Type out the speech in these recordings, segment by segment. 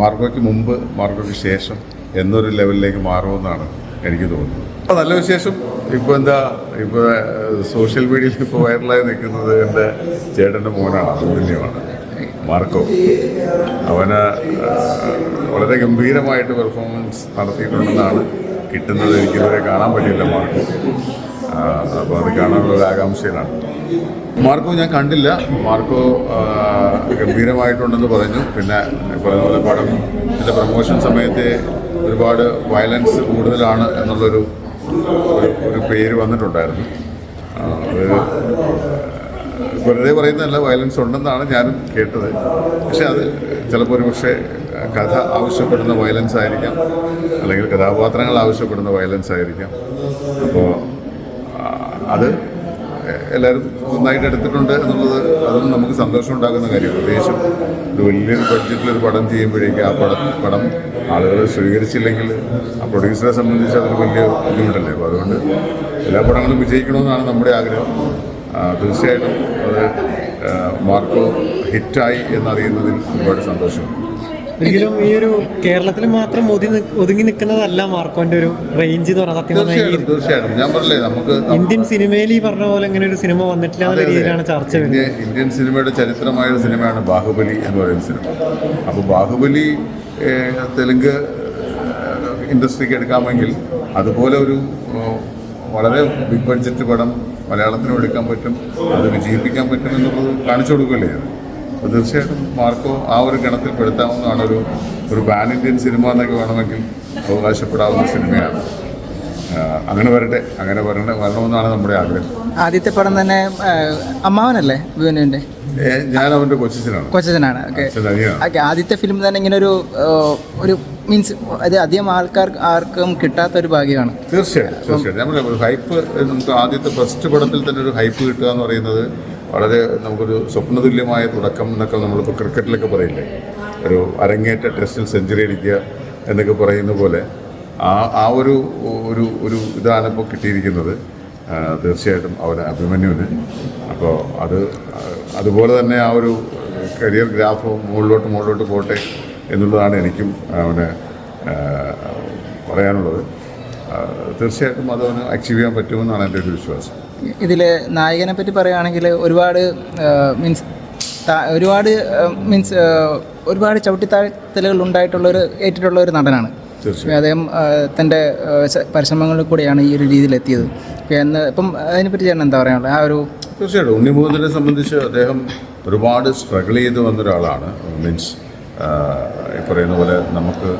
മാർഗോയ്ക്ക് മുമ്പ് മാർഗോയ്ക്ക് ശേഷം എന്നൊരു ലെവലിലേക്ക് മാറുമെന്നാണ് എനിക്ക് തോന്നുന്നത്. അപ്പോൾ നല്ല വിശേഷം. ഇപ്പോൾ എന്താ ഇപ്പോൾ സോഷ്യൽ മീഡിയയിൽ ഇപ്പോൾ വൈറലായി നിൽക്കുന്നത് എന്റെ ചേട്ടന്റെ മോനാണ് അതുല്യമാണ് മാർക്കോ അവന് വളരെ ഗംഭീരമായിട്ട് പെർഫോമൻസ് നടത്തിയിട്ടുണ്ടെന്നാണ് കിട്ടുന്നത്. എനിക്കിതുവരെ കാണാൻ പറ്റില്ല മാർക്കോ അപ്പോൾ അത് കാണാനുള്ള ഒരു ആകാംക്ഷയിലാണ്. മാർക്കോ ഞാൻ കണ്ടില്ല. മാർക്കോ ഗംഭീരമായിട്ടുണ്ടെന്ന് പറഞ്ഞു. പിന്നെ പറഞ്ഞ പടം ഇതിന്റെ പ്രമോഷൻ സമയത്തെ ഒരുപാട് വയലൻസ് കൂടുതലാണ് എന്നുള്ളൊരു ഒരു- പേര് വന്നിട്ടുണ്ടായിരുന്നു. വെറുതെ പറയുന്നതല്ല വയലൻസ് ഉണ്ടെന്നാണ് ഞാനും കേട്ടത്. പക്ഷെ അത് ചിലപ്പോൾ ഒരു പക്ഷേ കഥ ആവശ്യപ്പെടുന്ന വയലൻസ് ആയിരിക്കാം. അല്ലെങ്കിൽ കഥാപാത്രങ്ങൾ ആവശ്യപ്പെടുന്ന വയലൻസ് ആയിരിക്കാം. അപ്പോൾ അത് എല്ലാവരും നന്നായിട്ട് എടുത്തിട്ടുണ്ട് എന്നുള്ളത് അതും നമുക്ക് സന്തോഷം ഉണ്ടാക്കുന്ന കാര്യമാണ്. പ്രത്യേകിച്ചും ഒരു വലിയൊരു ബഡ്ജറ്റിലൊരു പടം ചെയ്യുമ്പോഴേക്കും ആ പടം പടം ആളുകൾ സ്വീകരിച്ചില്ലെങ്കിൽ ആ പ്രൊഡ്യൂസറെ സംബന്ധിച്ച് അതൊരു വലിയ ബുദ്ധിമുട്ടല്ലേ? അപ്പോൾ അതുകൊണ്ട് എല്ലാ പടങ്ങളും വിജയിക്കണമെന്നാണ് നമ്മുടെ ആഗ്രഹം. തീർച്ചയായിട്ടും അത് മാർക്കോ ഹിറ്റായി എന്നറിയുന്നതിൽ ഒരുപാട് സന്തോഷമുണ്ട് ഒരിക്കലും ഈ ഒരു കേരളത്തിൽ മാത്രം ഒതുങ്ങി നിൽക്കുന്നതല്ല മാർക്കോന്റെ ഒരു റേഞ്ച് എന്ന് പറയുന്നത് സത്യം തീർച്ചയായിട്ടും ഞാൻ പറഞ്ഞില്ലേ നമുക്ക് ഇന്ത്യൻ സിനിമയിൽ ഈ പറഞ്ഞ പോലെ ഇങ്ങനെ ഒരു സിനിമ വന്നിട്ടില്ല എന്ന രീതിയിലാണ് ചർച്ച ഇന്ത്യൻ സിനിമയുടെ ചരിത്രമായ ഒരു സിനിമയാണ് ബാഹുബലി എന്ന് പറയുന്ന സിനിമ അപ്പോൾ ബാഹുബലി തെലുങ്ക് ഇൻഡസ്ട്രിക്ക് എടുക്കാമെങ്കിൽ അതുപോലെ ഒരു വളരെ ബിഗ് ബഡ്ജറ്റ് പടം മലയാളത്തിനും എടുക്കാൻ പറ്റും അത് വിജയിപ്പിക്കാൻ പറ്റും എന്നുള്ളത് കാണിച്ചു കൊടുക്കുകയല്ലേ? അപ്പോൾ തീർച്ചയായിട്ടും മാർക്കോ ആ ഒരു ഗണത്തിൽ പെടുത്താവുന്നതാണ് ഒരു ഒരു പാൻ ഇന്ത്യൻ സിനിമ എന്നൊക്കെ വേണമെങ്കിൽ അവകാശപ്പെടാവുന്ന സിനിമയാണ്. അങ്ങനെ വരട്ടെ അങ്ങനെ വരണ വരണമെന്നാണ് നമ്മുടെ ആഗ്രഹം. ആദ്യത്തെ പടം തന്നെ അമ്മാവനല്ലേ വിനുവിന്റെ ഞാൻ അവന്റെ കൊച്ചനാണ് കൊച്ചനാണ് ഓക്കെ. ആദ്യത്തെ ഫിലിം തന്നെ ഇങ്ങനെ ഒരു ഒരു മീൻസ് അത് അധികം ആൾക്കാർ ആർക്കും കിട്ടാത്ത ഒരു ഭാഗ്യമാണ്. തീർച്ചയായിട്ടും തീർച്ചയായിട്ടും. നമ്മൾ ഹൈപ്പ് നമുക്ക് ആദ്യത്തെ ഫസ്റ്റ് പടത്തിൽ തന്നെ ഒരു ഹൈപ്പ് കിട്ടുക എന്ന് പറയുന്നത് വളരെ നമുക്കൊരു സ്വപ്നതുല്യമായ തുടക്കം എന്നൊക്കെ നമ്മളിപ്പോൾ ക്രിക്കറ്റിലൊക്കെ പറയില്ലേ? ഒരു അരങ്ങേറ്റ ടെസ്റ്റിൽ സെഞ്ചുറി അടിക്കുക എന്നൊക്കെ പറയുന്ന പോലെ ആ ആ ഒരു ഒരു ഒരു ഇതാണ് ഇപ്പോൾ കിട്ടിയിരിക്കുന്നത്. തീർച്ചയായിട്ടും അവന് അഭിമന്യുവിന്. അപ്പോൾ അത് അതുപോലെ തന്നെ ആ ഒരു കരിയർ ഗ്രാഫ് മുകളിലോട്ട് മുകളിലോട്ട് പോട്ടെ എന്നുള്ളതാണ് എനിക്കും അവന് പറയാനുള്ളത്. തീർച്ചയായിട്ടും അത് അവന് അച്ചീവ് ചെയ്യാൻ പറ്റുമെന്നാണ് എന്റെ ഒരു വിശ്വാസം. ഇതിൽ നായകനെ പറ്റി പറയുകയാണെങ്കിൽ ഒരുപാട് മീൻസ് ഒരുപാട് മീൻസ് ഒരുപാട് ചവിട്ടിത്താഴ്ത്തലുകൾ ഉണ്ടായിട്ടുള്ള ഒരു ഏറ്റിട്ടുള്ള ഒരു നടനാണ് അദ്ദേഹം തന്റെ പരിശ്രമങ്ങളിൽ കൂടെയാണ് ഈ ഒരു രീതിയിലെത്തിയത്. ഇപ്പം എന്ന് ഇപ്പം അതിനെപ്പറ്റി ചേട്ടൻ എന്താ പറയാനുള്ളത്? ആ ഒരു തീർച്ചയായിട്ടും. ഉണ്ണിമുഖത്തിനെ സംബന്ധിച്ച് അദ്ദേഹം ഒരുപാട് സ്ട്രഗിൾ ചെയ്ത് വന്ന ഒരാളാണ് മീൻസ് ഈ പറയുന്ന പോലെ നമുക്ക്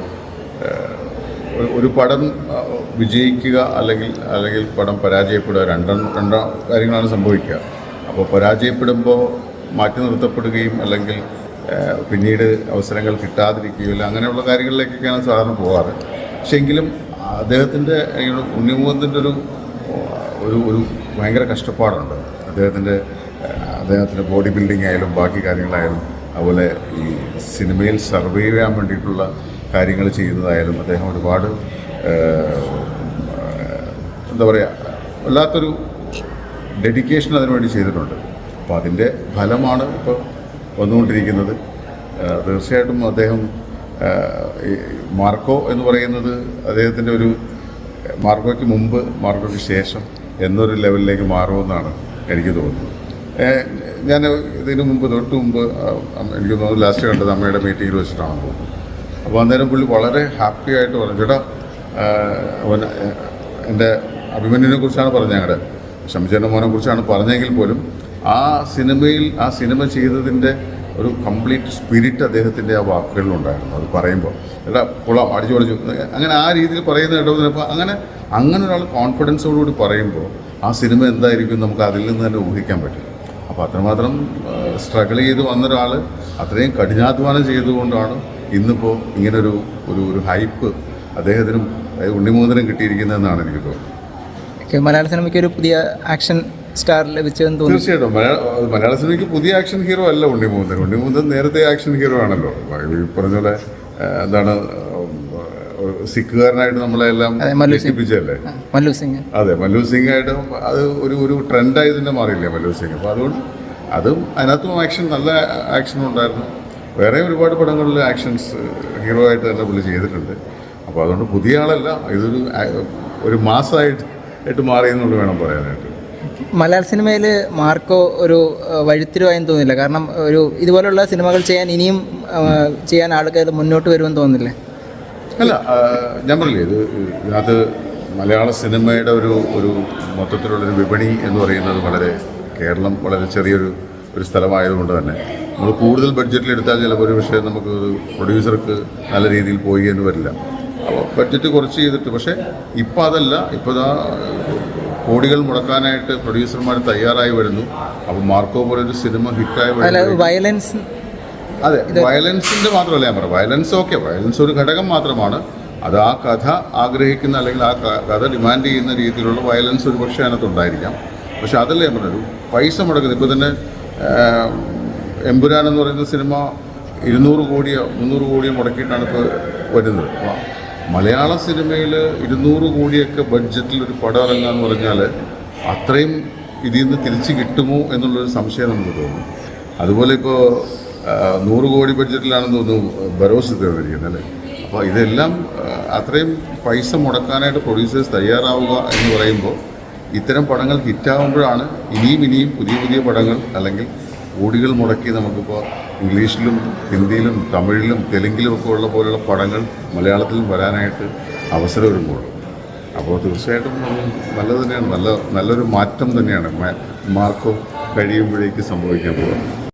ഒരു- പടം വിജയിക്കുക അല്ലെങ്കിൽ അല്ലെങ്കിൽ പടം പരാജയപ്പെടുക രണ്ടും രണ്ടോ കാര്യങ്ങളാണ് സംഭവിക്കുക. അപ്പോൾ പരാജയപ്പെടുമ്പോൾ മാറ്റി നിർത്തപ്പെടുകയും അല്ലെങ്കിൽ പിന്നീട് അവസരങ്ങൾ കിട്ടാതിരിക്കുകയോ അല്ല അങ്ങനെയുള്ള കാര്യങ്ങളിലേക്കൊക്കെയാണ് സാധാരണ പോകാറ്. പക്ഷേ എങ്കിലും അദ്ദേഹത്തിന്റെ ഉണ്ണിമുഖത്തിന്റെ ഒരു ഒരു ഒരു ഭയങ്കര കഷ്ടപ്പാടുണ്ട്. അദ്ദേഹത്തിന്റെ അദ്ദേഹത്തിന്റെ ബോഡി ബിൽഡിംഗ് ആയാലും ബാക്കി കാര്യങ്ങളായാലും അതുപോലെ ഈ സിനിമയിൽ സർവൈവ് ചെയ്യാൻ വേണ്ടിയിട്ടുള്ള കാര്യങ്ങൾ ചെയ്യുന്നതായാലും അദ്ദേഹം ഒരുപാട് എന്താ പറയുക വല്ലാത്തൊരു ഡെഡിക്കേഷൻ അതിനുവേണ്ടി ചെയ്തിട്ടുണ്ട്. അപ്പോൾ അതിന്റെ ഫലമാണ് ഇപ്പോൾ വന്നുകൊണ്ടിരിക്കുന്നത്. തീർച്ചയായിട്ടും അദ്ദേഹം മാർക്കോ എന്ന് പറയുന്നത് അദ്ദേഹത്തിന്റെ ഒരു മാർക്കോയ്ക്ക് മുമ്പ് മാർക്കോയ്ക്ക് ശേഷം എന്നൊരു ലെവലിലേക്ക് മാറുമെന്നാണ് എനിക്ക് തോന്നുന്നത്. ഞാൻ ഇതിനു മുമ്പ് തൊട്ട് മുമ്പ് എനിക്ക് തോന്നുന്നു ലാസ്റ്റ് കണ്ടത് അമ്മയുടെ മീറ്റിങ്ങിൽ വെച്ചിട്ടാണെന്ന് തോന്നുന്നു. അപ്പോൾ അന്നേരം പുള്ളി വളരെ ഹാപ്പി ആയിട്ട് പറഞ്ഞു ചേട്ടാ എന്റെ അഭിമന്യുവിനെ കുറിച്ചാണ് പറഞ്ഞത് ഞങ്ങളുടെ ശംശേന്റെ മോനെ കുറിച്ചാണ് പറഞ്ഞെങ്കിൽ പോലും ആ സിനിമയിൽ ആ സിനിമ ചെയ്തതിന്റെ ഒരു കംപ്ലീറ്റ് സ്പിരിറ്റ് അദ്ദേഹത്തിന്റെ ആ വാക്കുകളിലുണ്ടായിരുന്നു അത് പറയുമ്പോൾ. എടാ കുളം അടിച്ചു പൊളിച്ചു. അങ്ങനെ ആ രീതിയിൽ പറയുന്ന കേട്ടപ്പോൾ അങ്ങനെ അങ്ങനെ ഒരാൾ കോൺഫിഡൻസോടുകൂടി പറയുമ്പോൾ ആ സിനിമ എന്തായിരിക്കും നമുക്ക് അതിൽ നിന്ന് തന്നെ ഊഹിക്കാൻ പറ്റും. അപ്പോൾ അത്രമാത്രം സ്ട്രഗിൾ ചെയ്ത് വന്ന ഒരാൾ അത്രയും കഠിനാധ്വാനം ചെയ്തുകൊണ്ടാണ് ഇന്നിപ്പോൾ ഇങ്ങനൊരു ഒരു ഒരു ഹൈപ്പ് അദ്ദേഹത്തിനും ഉണ്ണിമോദനം കിട്ടിയിരിക്കുന്നതെന്നാണ് എനിക്ക് തോന്നുന്നത്. മലയാള സിനിമയ്ക്ക് ഒരു പുതിയ ആക്ഷൻ സ്റ്റാർ ലഭിച്ചതെന്ന് തോന്നുന്നു. തീർച്ചയായിട്ടും. മലയാള മലയാള സിനിമയ്ക്ക് പുതിയ ആക്ഷൻ ഹീറോ അല്ല ഉണ്ണിമൂന്തൻ ഉണ്ണിമൂന്തൻ നേരത്തെ ആക്ഷൻ ഹീറോ ആണല്ലോ. ഈ പറഞ്ഞ പോലെ എന്താണ് സിഖുകാരനായിട്ട് നമ്മളെല്ലാം സിംഗ്. മല്ലു സിംഗ്. അതെ മല്ലു സിംഗ് ആയിട്ട് അത് ഒരു ഒരു ട്രെൻഡായി തന്നെ മാറിയില്ലേ മല്ലു സിംഗ്? അപ്പോൾ അതുകൊണ്ട് അതും അതിനകത്തും ആക്ഷൻ നല്ല ആക്ഷനും ഉണ്ടായിരുന്നു. വേറെ ഒരുപാട് പടങ്ങളിൽ ആക്ഷൻസ് ഹീറോ ആയിട്ട് തന്നെ പുള്ളി ചെയ്തിട്ടുണ്ട്. അപ്പോൾ അതുകൊണ്ട് പുതിയ ആളല്ല ഇതൊരു ഒരു മാസമായിട്ട് ആയിട്ട് മാറിയെന്നുള്ളത് വേണം പറയാനായിട്ട്. മലയാള സിനിമയിൽ മാർക്കോ ഒരു വഴിത്തിരിവായെന്ന് തോന്നുന്നില്ല കാരണം ഒരു ഇതുപോലുള്ള സിനിമകൾ ചെയ്യാൻ ഇനിയും ചെയ്യാൻ ആൾക്കാർ മുന്നോട്ട് വരുമെന്ന് തോന്നുന്നില്ലേ അല്ല ഞാൻ പറഞ്ഞില്ലേ ഇത് ഇതിനകത്ത് മലയാള സിനിമയുടെ ഒരു ഒരു മൊത്തത്തിലുള്ളൊരു വിപണി എന്ന് പറയുന്നത് വളരെ കേരളം വളരെ ചെറിയൊരു ഒരു സ്ഥലമായതുകൊണ്ട് തന്നെ. നമ്മൾ കൂടുതൽ ബഡ്ജറ്റിൽ എടുത്താൽ ചിലപ്പോൾ ഒരു വിഷയം നമുക്ക് പ്രൊഡ്യൂസർക്ക് നല്ല രീതിയിൽ പോയി എന്ന് വരില്ല. അപ്പോൾ ബഡ്ജറ്റ് കുറച്ച് ചെയ്തിട്ട് പക്ഷേ ഇപ്പം അതല്ല. ഇപ്പോൾ ഇതാ കോടികൾ മുടക്കാനായിട്ട് പ്രൊഡ്യൂസർമാർ തയ്യാറായി വരുന്നു. അപ്പോൾ മാർക്കോ പോലെ ഒരു സിനിമ ഹിറ്റായി വയലൻസ് അതെ വയലൻസിന്റെ മാത്രമല്ല ഞാൻ പറയാം വയലൻസ് ഓക്കെ വയലൻസ് ഒരു ഘടകം മാത്രമാണ്. അത് ആ കഥ ആഗ്രഹിക്കുന്ന അല്ലെങ്കിൽ ആ കഥ ഡിമാൻഡ് ചെയ്യുന്ന രീതിയിലുള്ള വയലൻസ് ഒരു പക്ഷേ അതിനകത്ത് ഉണ്ടായിരിക്കാം. പക്ഷെ അതല്ല ഞാൻ പറഞ്ഞൊരു പൈസ മുടക്കുന്നത്. ഇപ്പോൾ തന്നെ എമ്പുരാൻ എന്ന് പറയുന്ന സിനിമ ഇരുന്നൂറ് കോടിയോ മുന്നൂറ് കോടിയോ മുടക്കിയിട്ടാണ് ഇപ്പോൾ വരുന്നത്. മലയാള സിനിമയിൽ ഇരുന്നൂറ് കോടിയൊക്കെ ബഡ്ജറ്റിൽ ഒരു പടം ഇറങ്ങുക എന്ന് പറഞ്ഞാൽ അത്രയും ഇതിൽ നിന്ന് തിരിച്ച് കിട്ടുമോ എന്നുള്ളൊരു സംശയം നമുക്ക് തോന്നും. അതുപോലെ ഇപ്പോൾ നൂറ് കോടി ബഡ്ജറ്റിലാണെന്ന് തോന്നുന്നു ബരോസ് തീർന്നിരിക്കുന്നത് അല്ലേ? അപ്പോൾ ഇതെല്ലാം അത്രയും പൈസ മുടക്കാനായിട്ട് പ്രൊഡ്യൂസേഴ്സ് തയ്യാറാവുക എന്ന് പറയുമ്പോൾ ഇത്തരം പടങ്ങൾ ഹിറ്റാകുമ്പോഴാണ് ഇനിയും ഇനിയും പുതിയ പുതിയ പടങ്ങൾ അല്ലെങ്കിൽ കോടികൾ മുടക്കി നമുക്കിപ്പോൾ ഇംഗ്ലീഷിലും ഹിന്ദിയിലും തമിഴിലും തെലുങ്കിലും ഒക്കെ ഉള്ള പോലുള്ള പടങ്ങൾ മലയാളത്തിലും വരാനായിട്ട് അവസരം ഒരുങ്ങുള്ളൂ. അപ്പോൾ തീർച്ചയായിട്ടും നല്ലത് തന്നെയാണ്. നല്ല നല്ലൊരു മാറ്റം തന്നെയാണ്. മാർക്കോ കഴിയുമ്പോഴേക്ക് സംഭവിക്കാൻ പോകുന്നത്.